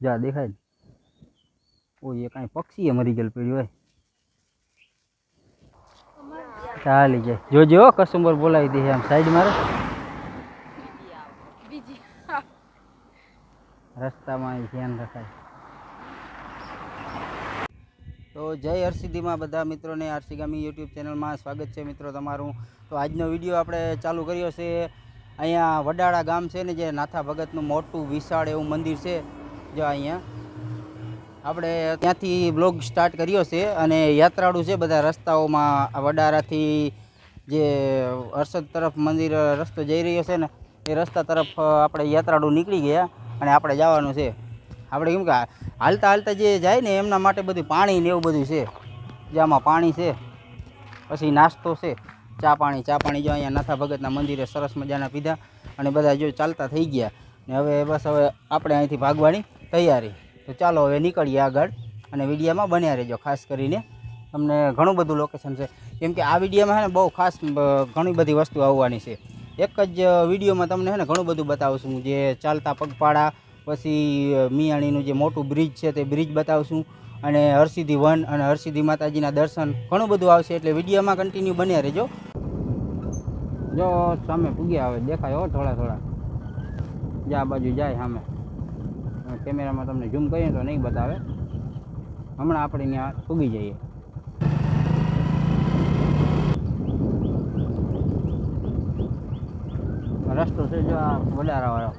જા, દેખાય ને એ કાંઈ પક્ષીએ મરી ગયેલ પડ્યું હોય. ચાલી જાય. જોજો કસ્ટમર બોલાવી દે આમ સાઈડ મારે. રસ્તામાં ધ્યાન રખાય. તો જય હરસિદ્ધિમાં બધા મિત્રોને આરસીગામી યુટ્યુબ ચેનલમાં સ્વાગત છે મિત્રો તમારું. તો આજનો વીડિયો આપણે ચાલુ કર્યો છે. અહીંયા વડાળા ગામ છે ને, જે નાથા ભગતનું મોટું વિશાળ એવું મંદિર છે. જો અહીંયા. આપણે ત્યાંથી બ્લોગ સ્ટાર્ટ કર્યો છે અને યાત્રાળુ છે બધા રસ્તાઓમાં. વડારાથી જે હર્ષદ તરફ મંદિર રસ્તો જઈ રહ્યો છે ને, એ રસ્તા તરફ આપણે યાત્રાળુ નીકળી ગયા અને આપણે જવાનું છે. આપણે કેમ કે હાલતા હાલતા જે જાય ને એમના માટે બધું પાણી ને એવું બધું છે. જે આમાં પાણી છે, પછી નાસ્તો છે, ચા પાણી ચા પાણી જો અહીંયા નાથા ભગતના મંદિરે સરસ મજાના પીધા અને બધા જો ચાલતા થઈ ગયા. ને હવે બસ હવે આપણે અહીંથી ભાગવાની. તૈયારી. તો ચાલો હવે નીકળીએ આગળ અને વિડીયામાં બન્યા રહેજો, ખાસ કરીને તમને ઘણું બધું લોકેશન છે. કેમ કે આ વિડીયામાં છે ને બહુ ખાસ ઘણી બધી વસ્તુ આવવાની છે. એક જ વિડીયોમાં તમને છે ને ઘણું બધું બતાવશું. જે ચાલતા પગપાળા, પછી મિયાણીનું જે મોટું બ્રિજ છે તે બ્રિજ બતાવશું. અને હરસિદ્ધિ વન અને હરસિદ્ધિ માતાજીના દર્શન ઘણું બધું આવશે એટલે વિડીયોમાં કન્ટિન્યુ બન્યા રહેજો. જો સામે પૂગ્યા આવે, દેખાય હો થોડા થોડા. જે આ બાજુ જાય સામે. કેમેરામાં તમને ઝૂમ કરીએ તો નહીં બતાવે. હમણાં આપણે ત્યાં પૂગી જઈએ. રસ્તો છે જો આ વડારાવાળો.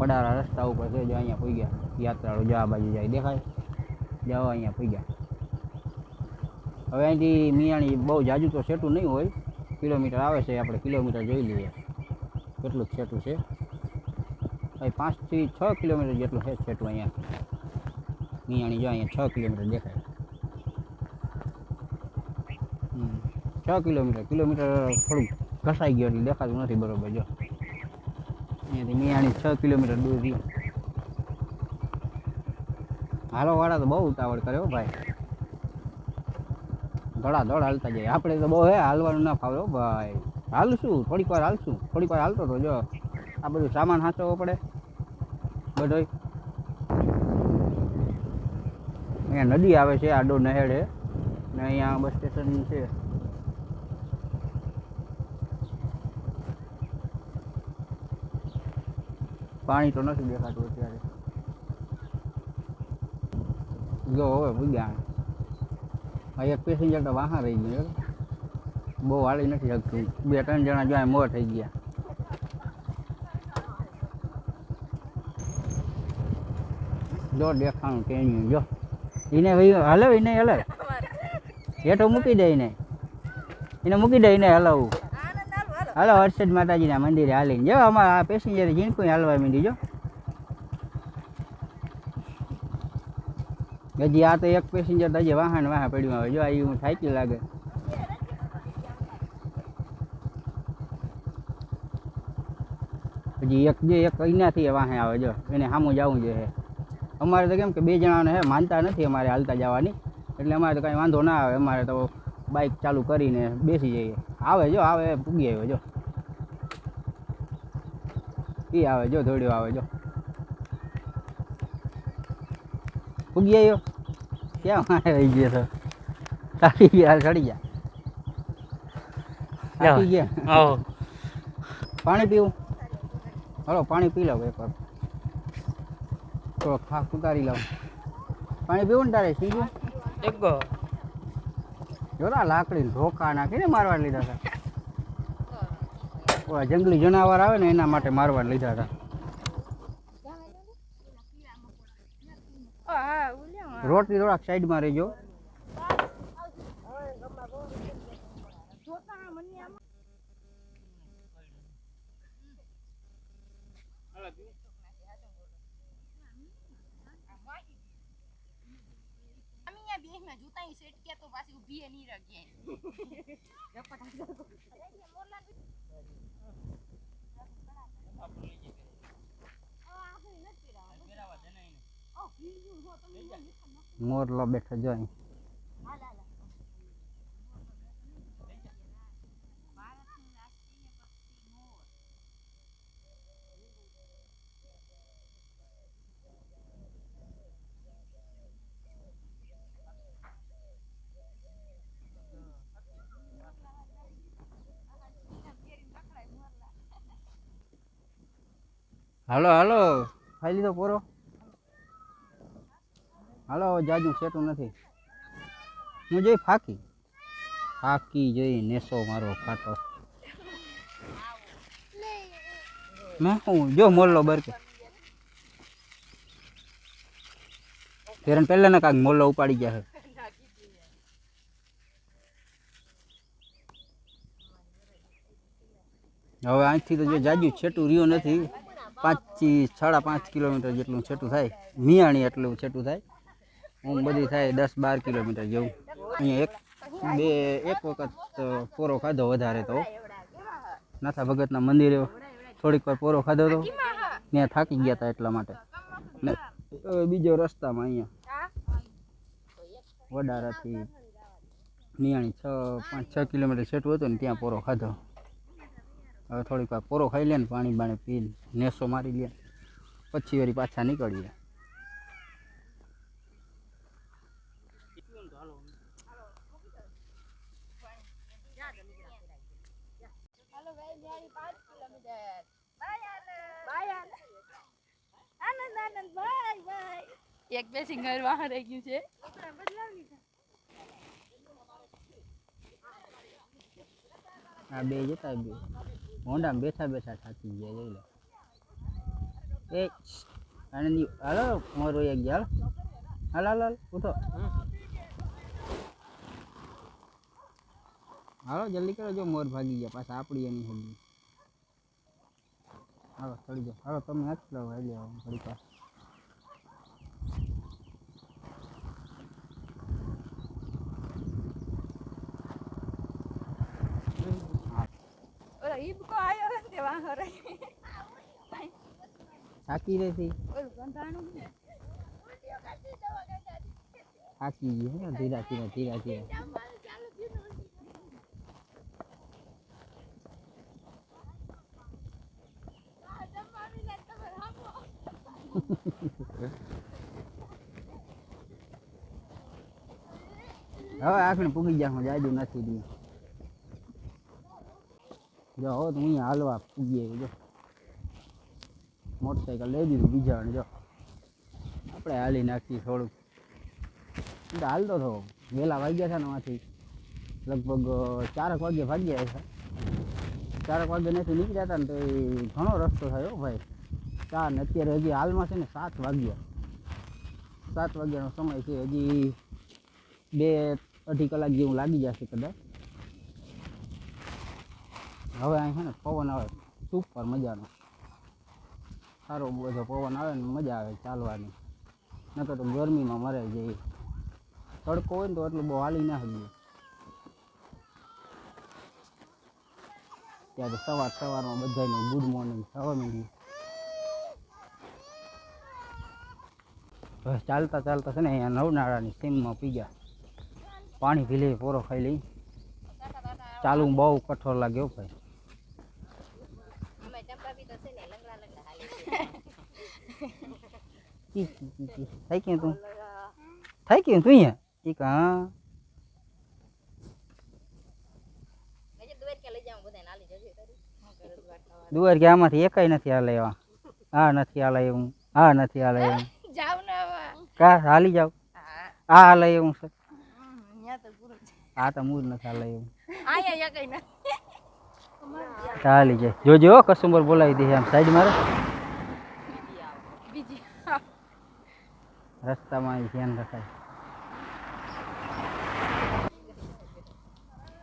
વડારા રસ્તા ઉપર છે જો અહીંયા પૂગ્યા. યાત્રાળુ જો બાજુ જાય દેખાય. જાઓ અહીંયા પૂગ્યા. હવે અહીંથી મિયાણી બહુ જાજુ તો સેટું નહીં હોય. કિલોમીટર આવે છે, આપણે કિલોમીટર જોઈ લઈએ. કેટલું સેટું છે. ભાઈ પાંચથી છ કિલોમીટર જેટલું છે છેટું અહીંયા. મિયાણી જો અહીંયા છ કિલોમીટર દેખાય. છ કિલોમીટર. કિલોમીટર થોડુંક ઘસાઈ ગયો એટલે દેખાતું નથી બરોબર જો. અહીંયાથી મિયાણી છ કિલોમીટર દૂર હાલો વાળા તો બહુ ઉતાવળ કર્યો ભાઈ. ધડા ધડ હાલતા જાય. આપણે તો બહુ હે, હાલવાનું ના ફાવે ભાઈ. હાલશું, થોડીક વાર હાલશું. થોડીક વાર હાલતો તો જો. આ બધું સામાન સાચવવો પડે. બધોય. અહીંયા નદી આવે છે, આડો નહેર ને અહીંયા બસ સ્ટેશન છે. પાણી તો નથી દેખાતું અત્યારે. જો હવે ભૂગ્યા આ એક પેસેન્જર તો વાહા રહી ગયો બહુ વાળી નથી શકતી. બે ત્રણ જણા જો મોર થઈ ગયા. જો દેખાણું ટેણ્યું જો. એને હલાવ હલે એને હલાવ હેઠો મૂકી દે એને એને મૂકી દે એને હલાવું. હાલો હર્ષદ માતાજીના મંદિરે હાલીને. જો અમારા આ પેસેન્જર ઝીણકું હાલવા માંડી જો. હજી આ તો એક પેસેન્જર તો હજી વાહન વાહન પડ્યું આવે. જો આ હું થાકી લાગે. હજી એક જે એક અહીંયાથી વાહે આવે, જો. એને સામું જવું જોઈએ. અમારે તો કેમ કે બે જણાને હે માનતા નથી અમારે હાલતા જવાની. એટલે અમારે તો કાંઈ વાંધો ના આવે. અમારે તો બાઇક ચાલુ કરીને બેસી જઈએ. આવે જો આવે પૂગી આવ્યો જો. એ આવે જો દોડ્યો આવે જો. પૂગી આવ્યો? ક્યાં મારે રહી ગયો તો? તારી ગયા ચડી ગયા. ગયા પાણી પીવું? હલો પાણી પી લઉં એકવાર થોડો થાક ઉતારી લઉં. પાણી પીવું ને તારે સીધું? એક જોરા લાકડી ધોકા નાખીને મારવા લીધા હતા. ઓલા જંગલી જનાવર આવે ને એના માટે મારવા લીધા હતા. રોટલી થોડાક સાઈડમાં રહેજો. બેહમાં જૂતાઈ સેટ કે તો પાછી ઊભી નહીં મોરલો બેઠો જો હાલો હાલો. ખાઈ લીધો પૂરો? હાલો જાજુ સેટું નથી. હું જોઈ ફાકી? ફાકી જઈ નેસો મારો ખાટો મેં હું? જો મોલ્લો બરકે. ફેરન પહેલાં ના કાંઈક મોલ્લો ઉપાડી ગયા છે. હવે અહીંથી તો જો જાજુ છેટું રહ્યું નથી. પાંચથી સાડા પાંચ કિલોમીટર જેટલું છેટું થાય. મિયાણી એટલું છેટું થાય. હું બધી થાય દસ બાર કિલોમીટર જેવું. અહીંયા એક, બે, એક વખત પોરો ખાધો વધારે તો નાથા ભગતના મંદિરે થોડીક વાર પોરો ખાધો હતો ત્યાં થાકી ગયા હતા એટલા માટે. ને બીજો રસ્તામાં અહીંયા વડારાથી નિયાણી છ, પાંચ, છ કિલોમીટર છેટું હતું ને ત્યાં પોરો ખાધો. હવે થોડીક વાર પોરો ખાઈ લે ને પાણી બાણી પીને નેસો મારી લે. પછી વળી પાછા નીકળીએ. એક બે સિંગર વાહ રહી ગયું છે. આ બે જતા બે. હોન્ડામાં બેઠા બેઠા થાકી ગયા લઈ લે. એ, આનંદી, હાલો, મોરો એક ગયા, હાલ. હાલ હાલ ઉઠો. હાલો, જલ્દી કરો, જો મોર ભાગી ગયા, પાછા આપણી એની હગી હાલો, ચડી જાઓ. હાલો, તમે હાથ લાવો હાલી આવો થોડીક વાર ઓલો ઈબકો આયો ને તે વાહ રહી. થાકી રહેતી ઓલું ગંધાણું ને થાકી ગઈ હે ધીરા ધીરા ધીરા ધીરા. હવે આખણે પૂગી ગયા હું જાજુ નથી દી. જો હો તો અહીંયા હાલવા પૂગીએ જો. મોટરસાઇકલ લઈ દીધું બીજા જો. આપણે હાલી નાખીએ થોડુંક. એટલે હાલતો હતો વહેલા વાગ્યા છે ને માંથી લગભગ ચારક વાગે ભાગ્યા છે. ચારક વાગે નથી નીકળ્યા હતા ને તો એ ઘણો રસ્તો થયો ભાઈ. ચાર ને અત્યારે હજી હાલમાં છે ને સાત વાગ્યા. સાત વાગ્યાનો સમય છે. હજી બે અઢી કલાક જેવું લાગી જશે કદાચ. હવે અહીં છે ને પવન આવે સુપર મજાનો. સારો બધો પવન આવે ને મજા આવે ચાલવાની. નકર તો ગરમીમાં મરે જઈએ તડકો હોય ને તો એટલું બહુ હાલી ના શકીએ. ત્યારે સવાર સવારમાં બધાને ગુડ મોર્નિંગ થવા માંડ્યું. બસ ચાલતા ચાલતા છે ને અહીંયા નવનાળાની સીમમાં પી ગયા. પાણી પી લઈ પોરો ખાઈ લઈ. ચાલુ બહુ કઠોર લાગ્યો ભાઈ અમે ચંપા બી તો છે ને લંગડા લંગડા હાલે ઈ, ઈ, ઈ, ઈ. થઈ ગયું તું? થઈ ગયું તું અહીંયા? ઈ હા કે? હાલી હું દુવાર કે આમાંથી એકાઈ નથી હાલે એવા. આ નથી હાલે એવું આ નથી હાલે એવું. કા હાલી જાવ. હા આ હાલે એવું છે. આ તો મૂળ નથી હાલે એવું. ચાલી જાય. જોજો કસુંબર બોલાવી દે આમ સાઈડ મારે બીજી રસ્તામાં ધ્યાન રખાય.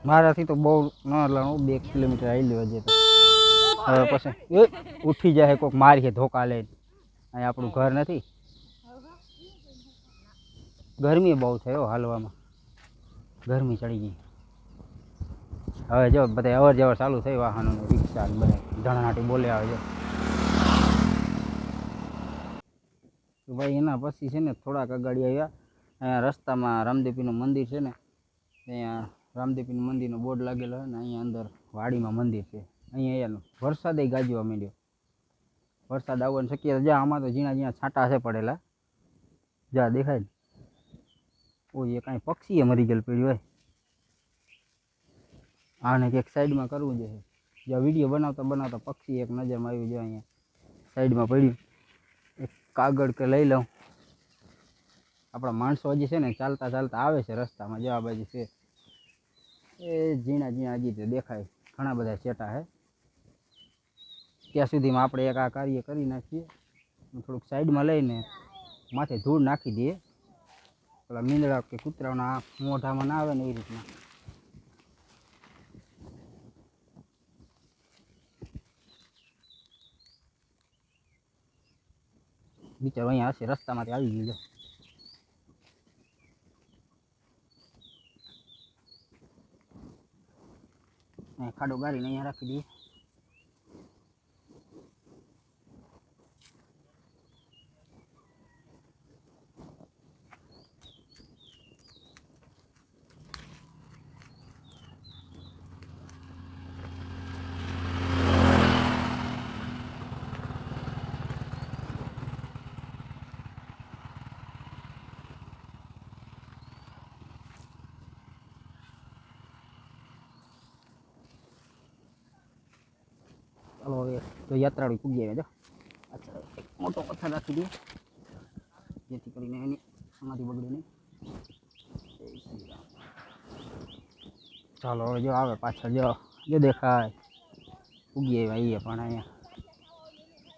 મારાથી તો બહુ ન લાવું બે કિલોમીટર આવી લેવા જતો હવે પછી ઉઠી જાય કોઈક મારી ધોકા લઈને. અહીં આપણું ઘર નથી. ગરમી બહુ થયો હાલવામાં. ગરમી ચડી ગઈ. હવે જો બધા અવર જવર ચાલુ થઈ વાહનો રિક્ષા બધા ધણાટી બોલે આવે છે. ભાઈ એના પછી છે ને થોડાક આગળ આવ્યા. અહીંયા રસ્તામાં રામદેવીનું મંદિર છે ને, અહીંયા રામદેવીનું મંદિરનો બોર્ડ લાગેલો હોય ને, અહીંયા અંદર વાડીમાં મંદિર છે. અહીંયા અહીંયાનું વરસાદે ગાજવા માંડ્યો. વરસાદ આવવાની શક્યતા, જ્યાં આમાં તો ઝીણા ઝીણા છાંટા છે પડેલા. જ્યાં દેખાય ને. ઓય, એ કાંઈ પક્ષીએ મરી ગયેલ પડ્યું હોય. આને કંઈક સાઈડમાં કરવું જોઈએ. જ્યાં વીડિયો બનાવતા બનાવતા પક્ષી એક નજરમાં આવ્યું જાય અહીંયા. સાઈડમાં પડ્યું. કાગળ કે લઈ લઉં. આપણા માણસો હજી છે ને ચાલતા ચાલતા આવે છે રસ્તામાં. જવા બાજુ છે. એ ઝીણા ઝીણા હજી દેખાય. ઘણા બધા ચેટા છે ત્યાં સુધીમાં આપણે એક આ કાર્ય કરી નાખીએ. હું થોડુંક સાઈડમાં લઈને માથે ધૂળ નાખી દઈએ. પેલા મીંદડા કે કૂતરાના મોઢામાં ના આવે ને એ રીતના. બિચારો અહીંયા હશે રસ્તામાંથી આવી ગયો ખાડો ગાળીને અહીંયા રાખી દઈએ. ચાલો હવે તો યાત્રાળુ પૂગી આવે જો. અચ્છા, એક મોટો પથ્થર રાખી દઈએ જેથી કરીને એની આમાંથી બગડે નહીં. ચાલો હવે જો આવે પાછળ, જો જો દેખાય. પૂગી આવ્યા એ પણ અહીંયા.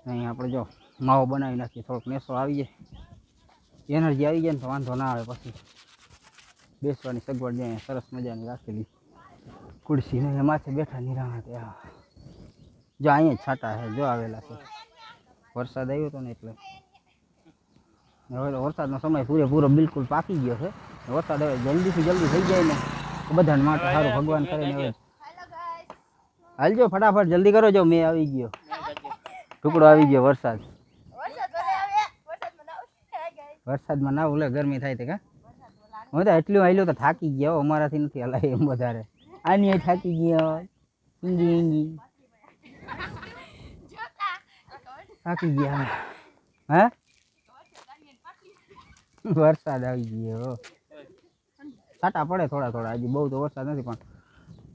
અહીંયા આપણે જો માવો બનાવી નાખીએ, થોડોક નેસો આવી જાય. એનર્જી આવી જાય ને તો વાંધો ના આવે પછી. બેસવાની સગવડ જે અહીંયા સરસ મજાની રાખેલી. ખુરશી ને માથે બેઠા નિરાણા આ જો અહીંયા જ છાંટા છે જો આવેલા છે. વરસાદ આવ્યો હતો ને એટલે. હવે તો વરસાદનો સમય પૂરેપૂરો બિલકુલ પાકી ગયો છે. વરસાદ હવે જલ્દીથી જલ્દી થઈ જાય ને તો બધાને માટે સારું ભગવાન કરે ને હવે. હેલો ગાઈસ હાલજો ફટાફટ જલ્દી કરો જો મેં આવી ગયો. ટુકડો આવી ગયો વરસાદ. વરસાદ ભલે આવે વરસાદ મને આવશે ગાઈસ વરસાદમાં ના ઉલે ગરમી થાય તે કા? હું તો એટલું આવેલું તો થાકી ગયા હો, અમારાથી નથી હલાય એમ વધારે. આની અહીં થાકી ગયા. ઈંગી ઈંગી જોતા થાકી ગયા. હે? વરસાદ આવી ગયો. છાંટા પડે થોડા થોડા. હજી બહુ તો વરસાદ નથી, પણ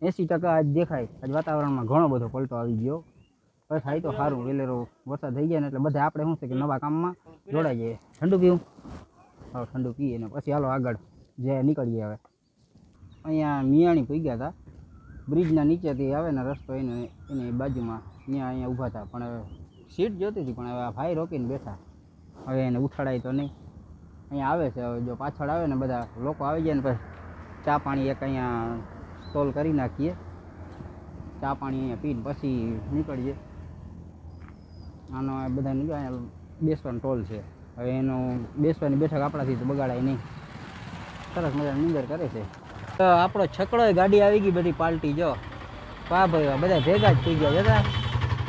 એંસી ટકા આજ દેખાય. આજ વાતાવરણમાં ઘણો બધો પલટો આવી ગયો. હવે થાય તો સારું. વેલેરો વરસાદ થઈ જાય ને એટલે બધા આપણે શું છે કે નવા કામમાં જોડાઈ જઈએ. ઠંડુ પીવું? હા ઠંડુ પીએ ને પછી હાલો આગળ જે નીકળીએ હવે. અહીંયા મિયાણી પી ગયા હતા બ્રિજના નીચેથી આવે ને રસ્તો એને, એની બાજુમાં. ત્યાં અહીંયા ઊભા હતા પણ હવે સીટ જોતી હતી, પણ હવે આ ભાઈ રોકીને બેઠા. હવે એને ઉઠાડાય તો નહીં. અહીંયા આવે છે, હવે જો પાછળ આવે ને બધા લોકો આવી જાય ને પછી ચા પાણી એક અહીંયા સ્ટોલ કરી નાખીએ. ચા પાણી અહીંયા પીને પછી નીકળીએ. આનો આ બધા અહીંયા બેસવાનો ટોલ છે. હવે એનો બેસવાની બેઠક આપણાથી તો બગાડાય નહીં. સરસ મજાની નીંદર કરે છે. તો આપણો છકડો ગાડી આવી ગઈ બધી પાલટી, જો. પા ભાઈ બધા ભેગા જ થઈ ગયા જતા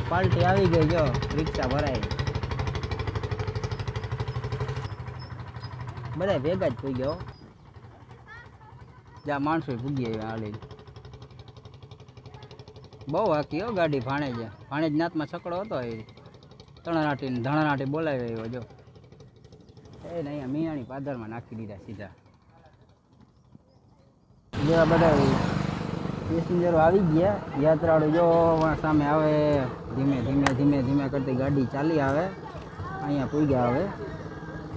પાર્ટી આવી ગઈ, જો, રિક્ષા ભરાય બધા ભેગા જ થઈ ગયો જ્યાં માણસો ભૂગી આવ્યા હાલી બહુ હાકી, હો, ગાડી ભાણેજ. ભાણેજ નાતમાં છકડો હતો એ. તણાનાટી ને ધણાનાટી બોલાવી આવ્યો, જો. એ નહીં મિયાણી પાદરમાં નાખી દીધા સીધા. જેવા બધા પેસેન્જરો આવી ગયા. યાત્રાળુ જો સામે આવે, ધીમે ધીમે ધીમે ધીમે કરતી ગાડી ચાલી આવે. અહીંયા પૂગ્યા હવે.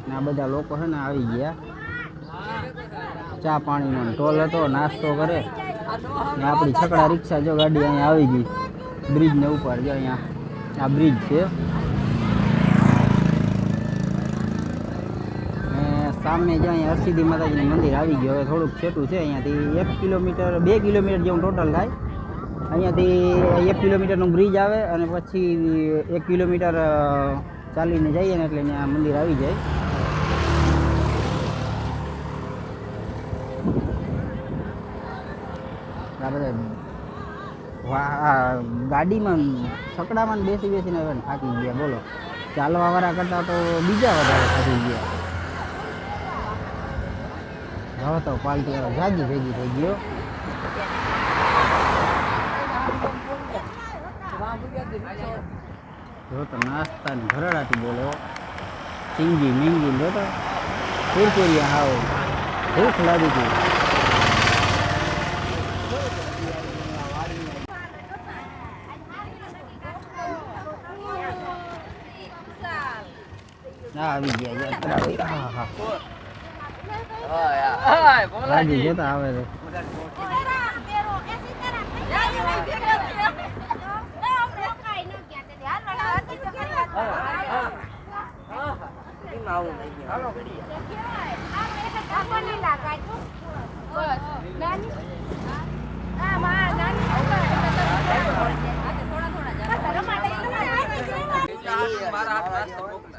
ને આ બધા લોકો છે ને આવી ગયા. ચા પાણીનો ટોલ હતો, નાસ્તો કરે. ને આપણી છકડા રિક્ષા જો ગાડી અહીંયા આવી ગઈ. બ્રિજને ઉપર જો અહીંયા. આ બ્રિજ છે ને સામે જો અહીંયા હરસિદ્ધિ માતાજીનું મંદિર આવી ગયું. હવે થોડુંક છેટું છે, અહીંયાથી એક કિલોમીટર, બે કિલોમીટર જેવું ટોટલ થાય. અહીંયાથી એક કિલોમીટરનું બ્રિજ આવે અને પછી એક કિલોમીટર ચાલીને જઈએ ને એટલે ત્યાં મંદિર આવી જાય. આ બધા ગાડીમાં છકડામાં બેસી બેસીને થાકી ગયા, બોલો. ચાલવા વાળા કરતાં તો બીજા વધારે થાકી ગયા. હવે તો પાલટી વાળા જાજી ભેગી થઈ ગયો જો તો નાસ્તાની ભરડાટી બોલે હો. ચીંગી મીંગી જો તો કુરકુરિયા હાવ ભૂખ લાગી ગઈ આવી ગયા યાત્રા આવી હા હા રાજી જતા આવે છે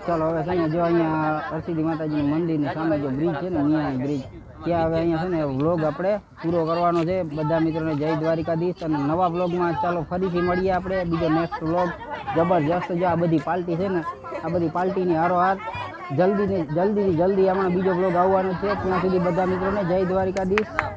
ચાલો, હવે ને જો અહીંયા હરસિદ્ધિ માતાજીનું મંદિરની સામે જે બ્રિજ છે ને અહીંયા બ્રિજ ત્યાં હવે અહીંયા છે ને વ્લોગ આપણે પૂરો કરવાનો છે. બધા મિત્રોને જય દ્વારિકાધીશ અને નવા વ્લોગમાં ચાલો ફરીથી મળીએ આપણે. બીજો નેક્સ્ટ વ્લોગ જબરજસ્ત જો આ બધી પાર્ટી છે ને, આ બધી પાર્ટીની હારોહાર. જલ્દી જલ્દીથી જલ્દી હમણાં બીજો વ્લોગ આવવાનો છે. ત્યાં સુધી બધા મિત્રોને જય દ્વારિકાધીશ.